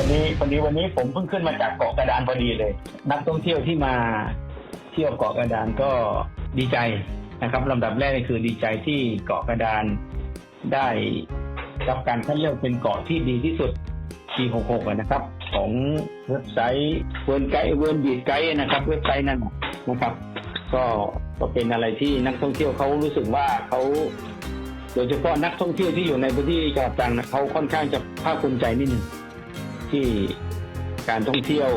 พอดีวันนี้ผมเพิ่งขึ้นมาจากเกาะกระดานพอดีเลย นักท่องเที่ยวที่มาเที่ยวเกาะกระดานก็ดีใจนะครับลำดับแรกนี่คือดีใจที่เกาะกระดานได้รับการคัดเลือกเป็นเกาะที่ดีที่สุดปี66นะครับ ของเว็บไซต์เวิร์นไกด์เวิร์นบีดไกด์นะครับเว็บไซต์นั้นนะครับ ก็ก็เป็นอะไรที่นักท่องเที่ยวเขารู้สึกว่าเขาโดยเฉพาะนักท่องเที่ยวที่อยู่ในพื้นที่จังหวัดตรังนะเขาค่อนข้างจะภาคภูมิใจนิดหนึ่ง ที่การท่องเที่ยว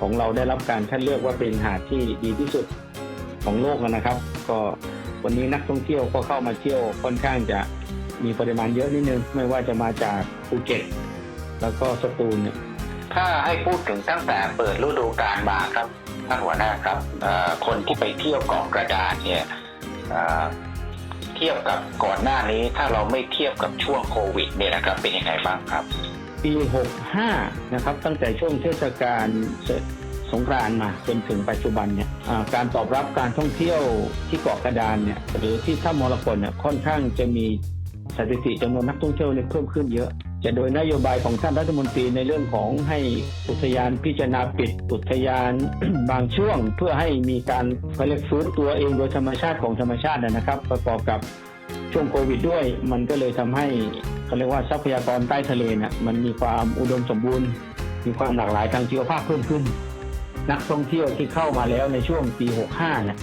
ของเราได้รับการคัดเลือกว่าเป็นหาดที่ดีที่สุดของโลกนะครับ ก็วันนี้นักท่องเที่ยวก็เข้ามาเที่ยวค่อนข้างจะมีปริมาณเยอะนิดนึง ไม่ว่าจะมาจากภูเก็ต แล้วก็สตูลเนี่ยถ้าให้พูดถึงตั้งแต่เปิดฤดูกาลมาครับท่านหัวหน้าครับคนที่ไปเที่ยวเกาะกระดานเนี่ยเทียบกับก่อนหน้านี้ถ้าเราไม่เทียบกับช่วงโควิดเนี่ยนะครับเป็นยังไงบ้างครับ ปี 65 นะครับ ตั้งแต่ช่วงเทศกาลสงกรานต์มาจนถึงปัจจุบันเนี่ยการตอบรับการท่องเที่ยวที่เกาะกระดานเนี่ยหรือที่ถ้ำมรกตเนี่ยค่อนข้างจะมีสถิติจำนวนนักท่องเที่ยวเนี่ยเพิ่มขึ้นเยอะ จะโดยนโยบายของท่านรัฐมนตรีในเรื่องของให้อุทยานพิจารณาปิดอุทยานบางช่วง เพื่อให้มีการเขาเรียกฟื้นตัวเองโดยธรรมชาติของธรรมชาตินะครับ ประกอบกับ ช่วงโควิดด้วย มันก็เลยทำให้เขาเรียกว่าทรัพยากรใต้ทะเลเนี่ยมันมีความอุดมสมบูรณ์ มีความหลากหลายทางชีวภาพเพิ่มขึ้น นักท่องเที่ยวที่เข้ามาแล้วในช่วงปี 65เนี่ย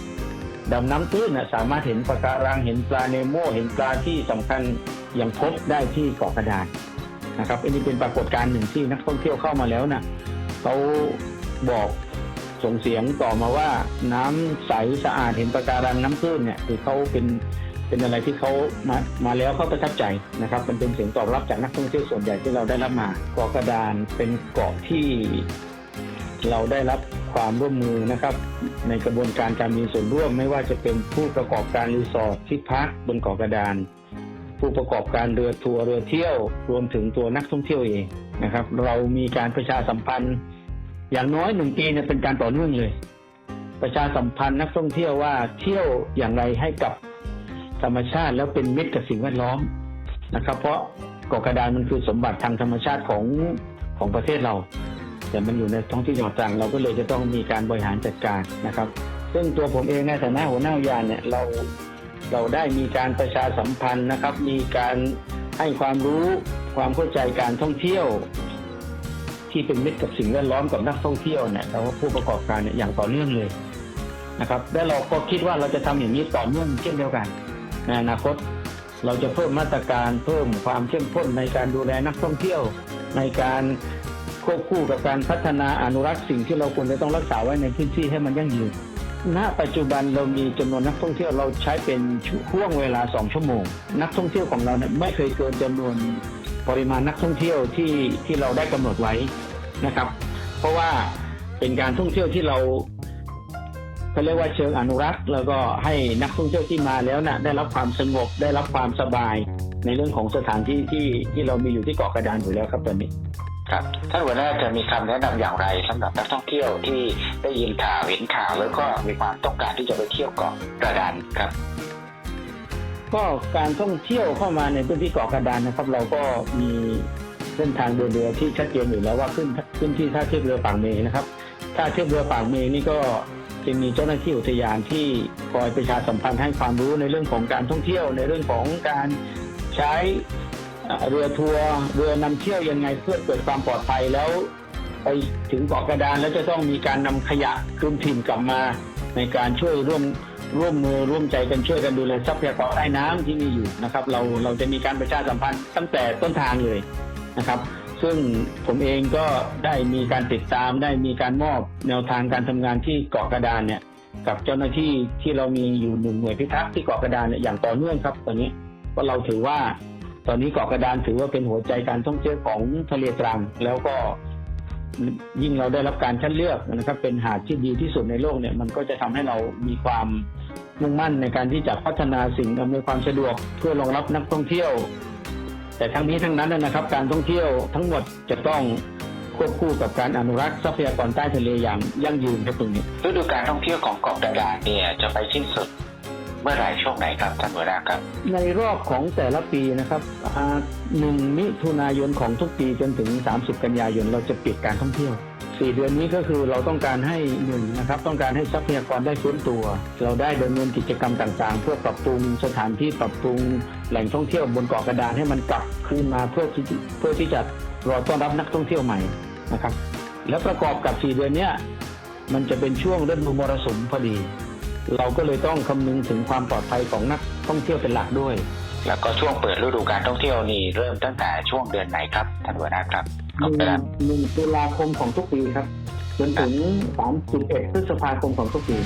ดำน้ำตื้นนะสามารถเห็นปะการังเห็นปลาเนโมเห็นปลาที่สำคัญอย่างพบได้ที่เกาะกระดานนะครับอันนี้เป็นปรากฏการณ์หนึ่งที่นักท่องเที่ยวเข้ามาแล้วน่ะเขาบอกส่งเสียงต่อมาว่าน้ำใสสะอาดเห็นปะการังน้ำตื้นเนี่ยคือเขาเป็น เป็นอะไรที่เขามามาแล้วเขาประทับใจนะครับมันเป็นเสียงตอบรับจากนักท่องเที่ยวส่วนใหญ่ที่เราได้รับมาเกาะกระดานเป็นเกาะที่เราได้รับความร่วมมือนะครับ ในกระบวนการการมีส่วนร่วมไม่ว่าจะเป็นผู้ประกอบการรีสอร์ทที่พักบนเกาะกระดาน ผู้ประกอบการเรือทัวร์เรือเที่ยว รวมถึงตัวนักท่องเที่ยวเองนะครับ เรามีการประชาสัมพันธ์ อย่างน้อยหนึ่งปีเนี่ยเป็นการต่อเนื่องเลย ประชาสัมพันธ์นักท่องเที่ยวว่าเที่ยวอย่างไรให้กับ ธรรมชาติแล้วเป็นมิตรกับสิ่งแวดล้อมนะครับ เพราะเกาะกระดานมันคือสมบัติทางธรรมชาติของของประเทศเรา แต่มันอยู่ในท้องที่จังหวัดตรังเราก็เลยจะต้องมีการบริหารจัดการนะครับ ซึ่งตัวผมเองในฐานะหัวหน้าอุทยานเนี่ยเราเราได้มีการประชาสัมพันธ์นะครับ มีการให้ความรู้ความเข้าใจการท่องเที่ยว ที่เป็นมิตรกับสิ่งแวดล้อมกับนักท่องเที่ยวเนี่ยแล้วผู้ประกอบการเนี่ยอย่างต่อเนื่องเลยนะครับ และเราก็คิดว่าเราจะทำอย่างนี้ต่อเนื่องเช่นเดียวกัน ในอนาคต เราจะเพิ่มมาตรการเพิ่มความเข้มข้นในการดูแลนักท่องเที่ยว ในการควบคู่กับการพัฒนาอนุรักษ์สิ่งที่เราควรจะต้องรักษาไว้ในพื้นที่ให้มันยั่งยืนณปัจจุบันเรามีจำนวนนักท่องเที่ยวเราใช้เป็นช่วงเวลาสองชั่วโมง นักท่องเที่ยวของเราเนี่ยไม่เคยเกินจำนวนปริมาณนักท่องเที่ยวที่ที่เราได้กำหนดไว้นะครับ เพราะว่าเป็นการท่องเที่ยวที่เรา เขาเรียกว่าเชิงอนุรักษ์ แล้วก็ให้นักท่องเที่ยวที่มาแล้วนะ่ะได้รับความสงบได้รับความสบาย ในเรื่องของสถานที่ที่ที่เรามีอยู่ที่เกาะกระดานอยู่แล้วครับตอนนี้ครับท่านหัวหน้าจะมีคำแนะนำอย่างไรสำหรับนักท่องเที่ยวที่ได้ยินข่าวเห็นข่าวแล้วก็มีความต้องการที่จะไปเที่ยวเกาะกระดานครับ ก็การท่องเที่ยวเข้ามาในพื้นที่เกาะกระดานนะครับ เราก็มีเส้นทางเดินเรือที่ชัดเจนอยู่แล้วว่าขึ้นขึ้นที่ท่าเทียบเรือปากเมงนะครับท่าเทียบเรือปากเมงนี่ก็ จะมีเจ้าหน้าที่อุทยานที่คอยประชาสัมพันธ์ให้ความรู้ในเรื่องของการท่องเที่ยว ในเรื่องของการใช้เรือทัวร์เรือนำเที่ยวยังไงเพื่อเกิดความปลอดภัยแล้ว ไปถึงเกาะกระดานแล้วจะต้องมีการนำขยะคืนถิ่นกลับมา ในการช่วยร่วมร่วมมือร่วมใจกันช่วยกันดูแลทรัพยากรใต้น้ำที่มีอยู่นะครับ เราเราจะมีการประชาสัมพันธ์ตั้งแต่ต้นทางเลยนะครับ ซึ่งผมเองก็ได้มีการติดตาม ได้มีการมอบแนวทางการทำงานที่เกาะกระดานเนี่ยกับเจ้าหน้าที่ที่เรามีอยู่หนึ่งหน่วยพิทักษ์ที่เกาะกระดานเนี่ยอย่างต่อเนื่องครับ ตอนนี้เพราเราถือว่า ตอนนี้เกาะกระดานถือว่าเป็นหัวใจการท่องเที่ยวของทะเลตรังแล้วก็ยิ่งเราได้รับการคัดเลือกนะครับ เป็นหาดที่ดีที่สุดในโลกเนี่ยมันก็จะทำให้เรามีความมุ่งมั่นในการที่จะพัฒนาสิ่งอำนวยความสะดวกเพื่อรองรับนักท่องเที่ยว แต่ทั้งนี้ทั้งนั้นนะครับ การท่องเที่ยวทั้งหมดจะต้องควบคู่กับการอนุรักษ์ทรัพยากรใต้ทะเลอย่างยั่งยืนครับตรงนี้ฤดูการท่องเที่ยวของเกาะกระดานเนี่ยจะไปสิ้นสุดเมื่อไหร่ช่วงไหนครับท่านหัวหน้าครับ ในรอบของแต่ละปีนะครับอ่าหนึ่งมิถุนายนของทุกปีจนถึง 30 กันยายนเราจะปิดการท่องเที่ยว สี่เดือนนี้ก็คือเราต้องการให้หนึ่งนะครับต้องการให้ทรัพยากรได้ฟื้นตัว เราได้ดำเนินกิจกรรมต่างๆ เพื่อปรับปรุงสถานที่ปรับปรุงแหล่งท่องเที่ยวบนเกาะกระดานให้มันกลับคืนมาเพื่อที่เพื่อที่จะรอต้อนรับนักท่องเที่ยวใหม่นะครับ แล้วประกอบกับสี่เดือนเนี้ยมันจะเป็นช่วงฤดูมรสุมพอดี เราก็เลยต้องคำนึงถึงความปลอดภัยของนักท่องเที่ยวเป็นหลักด้วย แล้วก็ช่วงเปิดฤดูการท่องเที่ยวนี่เริ่มตั้งแต่ช่วงเดือนไหนครับท่านหัวหน้าครับ หกรมนึ่งกระดานหนึ่งตุลาคมของทุกปีครับ จนถึงสามสิบเอ็ดพฤษภาคมของทุกปี